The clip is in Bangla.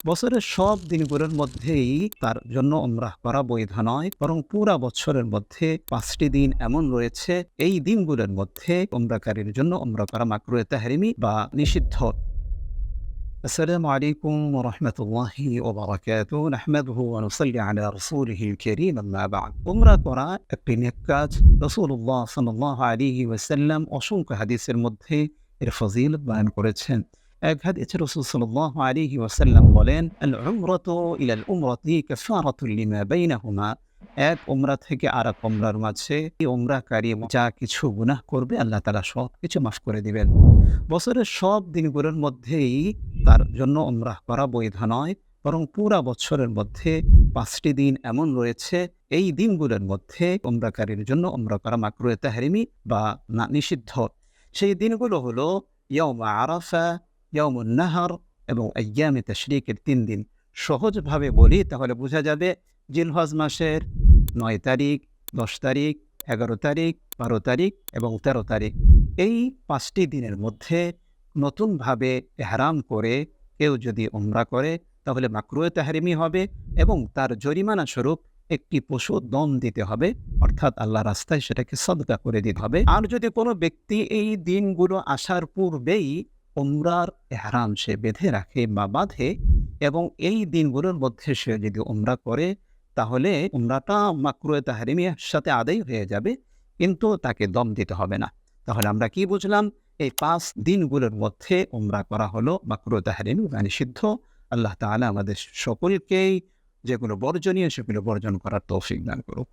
বছরের সব দিনগুলোর মধ্যেই তার জন্য উমরাহ করা বৈধ নয় বরং পুরা বছরের মধ্যে পাঁচটি দিন এমন রয়েছে এই দিনগুলোর মধ্যে উমরাকারীর জন্য উমরা করা মাকরুয়ে তাহরিমি বা নিষিদ্ধ السلام عليكم ورحمة الله وبركاته نحمده ونصلي على رسوله الكريم أما بعد উমরা করা একটি নেক কাজ রসুল্লাহ সাল্লাহ আলী ওয়াসাল্লাম অসংখ্য হাদিসের মধ্যে এর ফজিল বয়ান করেছেন এক হাদিসে রসুল সাল্লাহ আলী ওয়াসাল্লাম বলেন আল উমরত ইলাল উমরতি কাফারাতুল লিমা বাইনাহুমা। এক উমরা থেকে আর এক উমরার মাঝে এই উমরাকারী যা কিছু গুনাহ করবে, আল্লাহ তালা সব কিছু মাফ করে দিবেন। বছরের সব দিনগুলোর মধ্যেই তার জন্য উমরাহ করা বৈধ নয়, বরং পুরা বছরের মধ্যে পাঁচটি দিন এমন রয়েছে, এই দিনগুলোর মধ্যে উমরাকারীর জন্য উমরা করা মাকরুয়ে তাহরিমি বা না নিষিদ্ধ সেই দিনগুলো হলো ইয়ম আরাফা নাহার এবং আয়ামে তশরিকের তিন দিন। সহজভাবে বলি, তাহলে বোঝা যাবে জিলহজ মাসের নয় তারিখ, দশ তারিখ, এগারো তারিখ, বারো তারিখ এবং তেরো তারিখ। এই পাঁচটি দিনের মধ্যে নতুনভাবে এহরাম করে কেউ যদি উমরা করে, তাহলে মাকরুয়ে তাহারিমি হবে এবং তার জরিমানা স্বরূপ একটি পশু দম দিতে হবে, অর্থাৎ আল্লাহ রাস্তায় সেটাকে সদকা করে দিতে হবে। আর যদি কোনো ব্যক্তি এই দিনগুলো আসার পূর্বেই উমরার এহরাম সে বেঁধে রাখে বা বাঁধে এবং এই দিনগুলোর মধ্যে সে যদি উমরা করে, তাহলে উমরাটা মাকরুয়ে তাহারিমির সাথে আদায় হয়ে যাবে, কিন্তু তাকে দম দিতে হবে না। তাহলে আমরা কি বুঝলাম? এই পাঁচ দিনগুলোর মধ্যে উমরা করা হলো মাকরুয়ে তাহারিমি বা নিষিদ্ধ। আল্লাহ তাআলা আমাদের সকলকেই যেগুলো বর্জনীয় সেগুলো বর্জন করার তৌফিক দান করুক।